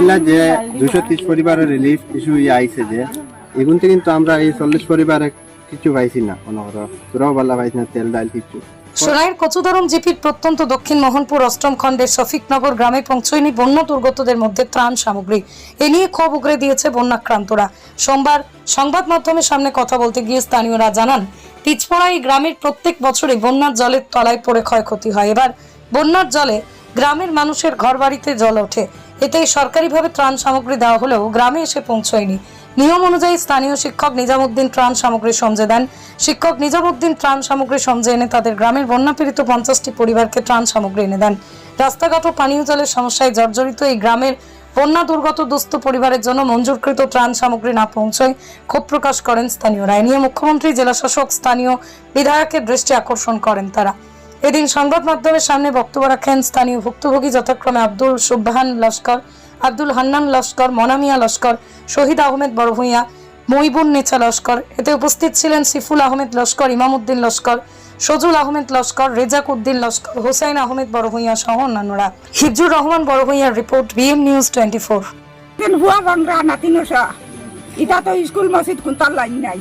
বললা যে দুশো ত্রিশ পরিবারের রিলিফ ইস্যু ইয়ে আইছে যে এগুনতে কিন্তু আমরা এই চল্লিশ পরিবারে কিছু পাইছি না কোনো তোরাও বলা পাইছি না, তেল, ডাল, কিছু। সোনাইয়ের কচুদরম জিপির প্রত্যন্ত দক্ষিণ মোহনপুর অষ্টম খণ্ডের শফিকনগর গ্রামে পৌঁছয়নি বন্যা দুর্গতদের মধ্যে ত্রাণ সামগ্রী। এ নিয়ে ক্ষোভ উগরে দিয়েছে বন্যাক্রান্তরা। সোমবার সংবাদ মাধ্যমের সামনে কথা বলতে গিয়ে স্থানীয়রা জানান পিচপড়া এই গ্রামের প্রত্যেক বছরই বন্যার জলের তলায় পড়ে ক্ষয়ক্ষতি হয়। এবার বন্যার জলে গ্রামের মানুষের ঘরবাড়িতে জল ওঠে। এতে সরকারিভাবে ত্রাণ সামগ্রী দেওয়া হলেও গ্রামে এসে পৌঁছয়নি। নিয়ম অনুযায়ী স্থানীয় শিক্ষক নিজামুদ্দিন ত্রাণ সামগ্রী সমঝে দেন। শিক্ষক নিজামুদ্দিন ত্রাণ সামগ্রী সমঝে এনে তাদের গ্রামের বন্যাপীড়িত পঞ্চাশটি পরিবারকে ত্রাণ সামগ্রী এনে দেন। রাস্তাঘাট ও পানীয় জলের সমস্যায় জর্জরিত এই গ্রামের বন্যা দুর্গত দুস্থ পরিবারের জন্য মঞ্জুরকৃত ত্রাণ সামগ্রী না পৌঁছয় ক্ষোভ প্রকাশ করেন স্থানীয়রা। এ নিয়ে মুখ্যমন্ত্রী জেলা শাসক স্থানীয় বিধায়কের দৃষ্টি আকর্ষণ করেন তারা। এদিন সংবাদ মাধ্যমের সামনে বক্তব্য রাখেন স্থানীয় ভুক্তভোগী যথাক্রমে আব্দুল সুবহান লস্কর, আব্দুল হান্নান লস্কর, মনামিয়া লস্কর, শহীদ আহমেদ বড়ভূঁইয়া মইবুন নেচা লস্কর। এতে উপস্থিত ছিলেন সিফুল আহমেদ লস্কর, ইমামউদ্দিন লস্কর, সজুল আহমেদ লস্কর, রেজাক উদ্দিন লস্কর, হোসাইন আহমেদ বড়ভূঁইয়া সহ অন্যান্যরা। Hijur Rahman বড়ভূঁইয়ার report, BM news twenty four নাতিনসা তো স্কুল মসজিদ খুনতার লাইন নাই।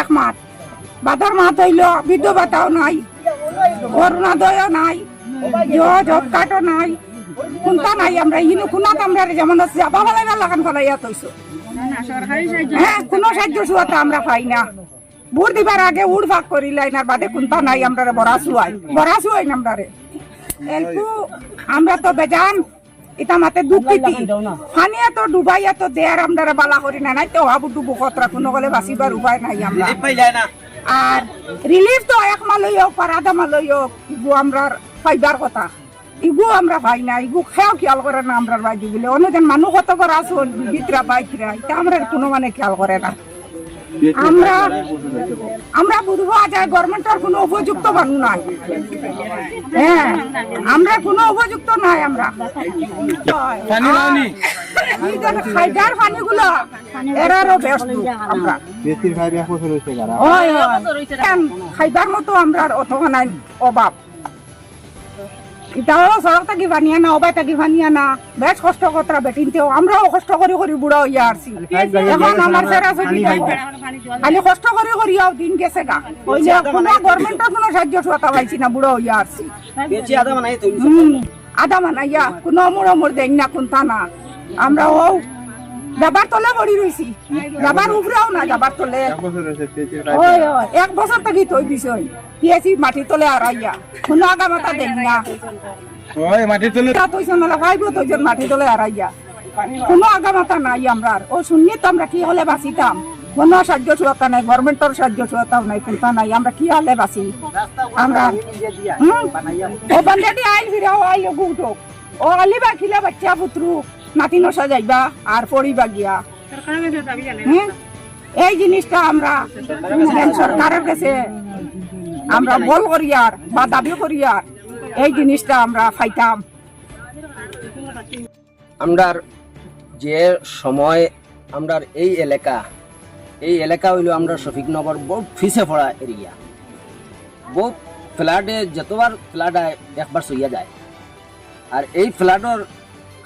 এক মাঠ। বাদার মাঠ হইল, বৃদ্ধ ভাতাও নাই। নাই নাই। নাই আমরা, ইনু আমরা যেমন লাগান ফলাইয়া তৈছো হ্যাঁ কোনো সাহায্য সুয়াতা আমরা পাই না। দিবার আগে উড় ভাগ করি আর বাদে খুনতা নাই আমরা বড়া শুয়াই বড়া শুয়াই না আমরা রে। আমরা তো বেজান এটা মাতে দুঃখিতি। ফানিয়া তো ডুবাইয়া তো দেয়ার আমরা বালা করি না, নাই তো হাবু ডুবু কতরা কোনো গলে বাঁচিবার উপায় নাই আমরা। আর রিলিফ তো এক মালই হোক আধা মালই হোক ইগু আমরা ফাইবার কথা। ইগু আমরা পাই না, ইগু খেয়াল খেয়াল করে না আমরা বাইজি বলে। অন্যদিন মানুষ কত করে আসুন বিবিতরা বাইকরা এটা আমরা কোনো মানে খেয়াল করে না। আমরা আমরা বুঝব যায় গভর্নমেন্টের কোনো উপযুক্ত বানু নাই। হ্যাঁ আমরা কোনো উপযুক্ত নাই আমরা। খাইদার পানিগুলো এরারও ব্যস্ত আমরা। খাইবার মতো আমরা অত নাই অভাব। এটাও সড়কটা কি বানিয়া না অবাই কি বানিয়া না। বেশ কষ্ট কতরা বেটিনতেও আমরাও কষ্ট করি করি বুড়া হইয়া আসি এখন আমার সেরা খালি কষ্ট করে করি আও দিন গেছে গা। ওই যে কোনো গভর্নমেন্টের কোনো সাহায্য সুয়াতা পাইছি না বুড়া হইয়া আসি আদা মানাইয়া কোনো মোড় মোড় দেন না কোনটা না। আমরা ও যাবার তলে পড়ি রইছি। যাবার উপরেও না যাবার তলে। এক বছর এক থেকে তৈ দিছই পিএসি মাটি তলে আড়াইয়া। কোনো আগা মাথা দেন না। ওই মাটি তুলে তা তৈছ না লাগাইব তৈজন মাটি তলে আড়াইয়া। কোনো আগা মাথা নাই আমরা। ও শুনিয়ে তো আমরা কি হলে বাঁচিতাম? কোনো সাহায্য সুরক্ষা নাই গভর্নমেন্টের সাহায্য সুরক্ষাও নাই কোনটা নাই। আমরা কি হলে বাঁচি? আমরা? ও বান্দাটি আইল ফিরাও আইল গুটো। ও আলিবা খিলা বাচ্চা পুত্রু। নাতিনো সাজাইবা আর পড়িবা গিয়া। হুম? এই জিনিসটা আমরা সরকারের কাছে আমরা বল করি আর, বা দাবি করি আর, এই জিনিসটা আমরা ফাইতাম। আমরার যে সময় আমরার এই এলাকা এই এলাকা হইল আমরা শফিকনগর বহু ফিসে পড়া এরিয়া। বহু ফ্ল্যাটে যতবার ফ্ল্যাট আয়, একবার সইয়া যায়। আর এই ফ্ল্যাটের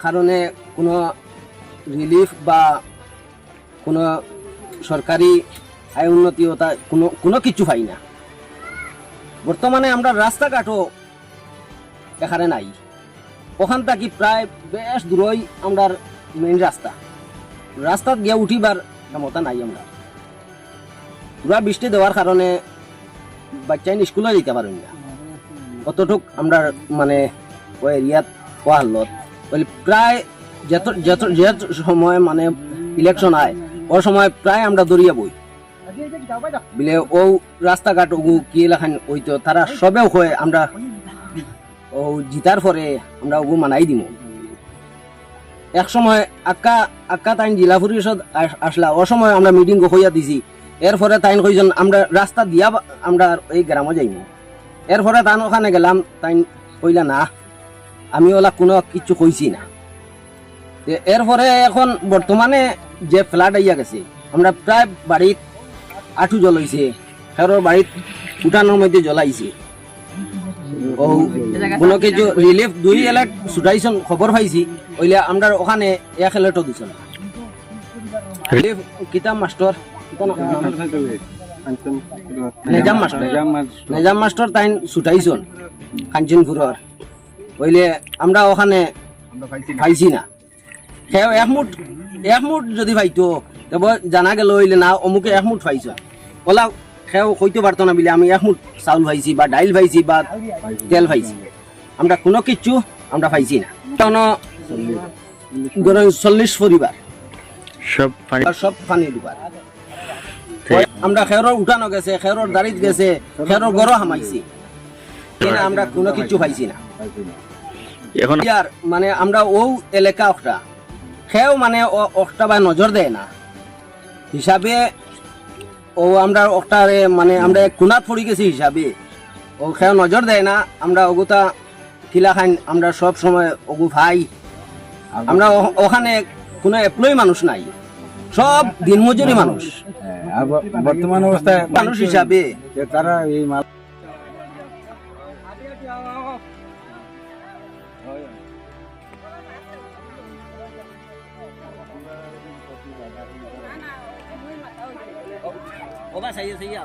কারণে কোনো রিলিফ বা কোনো সরকারি আয় উন্নতি ওটা কোনো কোনো কিছু পাই না। বর্তমানে আমরা রাস্তাঘাটও এখানে নাই। ওখান থেকে প্রায় বেশ দূরই আমরা মেইন রাস্তা। রাস্তাত গিয়ে উঠিবার ক্ষমতা নাই আমরা। পুরা বৃষ্টি দেওয়ার কারণে বাচ্চাইন স্কুলে যেতে পারেন না। অতটুক আমরা মানে ওই এরিয়াত ও হালত বলে প্রায় যত সময় মানে ইলেকশন আয় ওর সময় প্রায় আমরা দৌড়িয়ে বই। বলে, ও রাস্তাঘাট ওগু কি লেখান ওইতো তারা সবেও হয় আমরা ও জিতার পরে আমরা ওগু মানাই দিমু। এক সময় আক্কা আক্কা তাইন জেলা পরিষদ আস- আসলা ও সময় আমরা মিটিং হইয়া দিছি। এরপরে তাইন কইজন, আমরা রাস্তা দিয়া আমরা এই গ্রামে যাইমু। এরপরে তান ওখানে গেলাম, তাইন কইলা, না, আমি ওলা কোনো কিছু কইছি না। এরপরে এখন বর্তমানে যে ফ্ল্যাট আইয়া গেছে, আমরা প্রায় বাড়িত আঠু জ্বলাইছে ফেরর বাড়িত উঠানোর মধ্যে জ্বলাইছে কোনো কিছু রিলিফ দুই এলাক ছুটাইছন খবর পাইছি ওইলে আমরা ওখানে এক এলাটো দিছন। রিলিফ কিতাব master Nezam master Nezam master তাই ছুটাইছন কাঞ্চনপুরের ওইলে আমরা ওখানে পাইছি না। সেও একমুঠ একমুঠ যদি পাইতো তবে জানা গেল হইলে না অমুকে একমুঠ পাইছ ওলা সেও কইতে পারতো না বলে আমি একমুঠ চাউল পাইছি বা ডাইল পাইছি বা তেল পাইছি আমরা কোনো কিচ্ছু আমরা পাইছি না। তখন চল্লিশ পরিবার। সব পানি সব পানি ডুবার আমরা খেরর উঠানো গেছে খেরর দাঁড়িয়ে গেছে খেরর গড় হামাইছি। আমরা কোনো কিছু পাইছি না। এখন মানে আমরা ও এলাকা ওটা সেও মানে ও- ওটা বা নজর দেয় না। হিসাবে ও আমরা ওটারে মানে আমরা কোনাত পড়ে গেছি হিসাবে ও সেও নজর দেয় না আমরা ওগুতা কিলা খান আমরা সব সময় ওগু ভাই। আমরা ওখানে কোনো এমপ্লয় মানুষ নাই। সব দিনমজুরি মানুষ। বর্তমান অবস্থায় মানুষ হিসাবে তারা এই মাল ও বা সাইয়ে সাইয়ে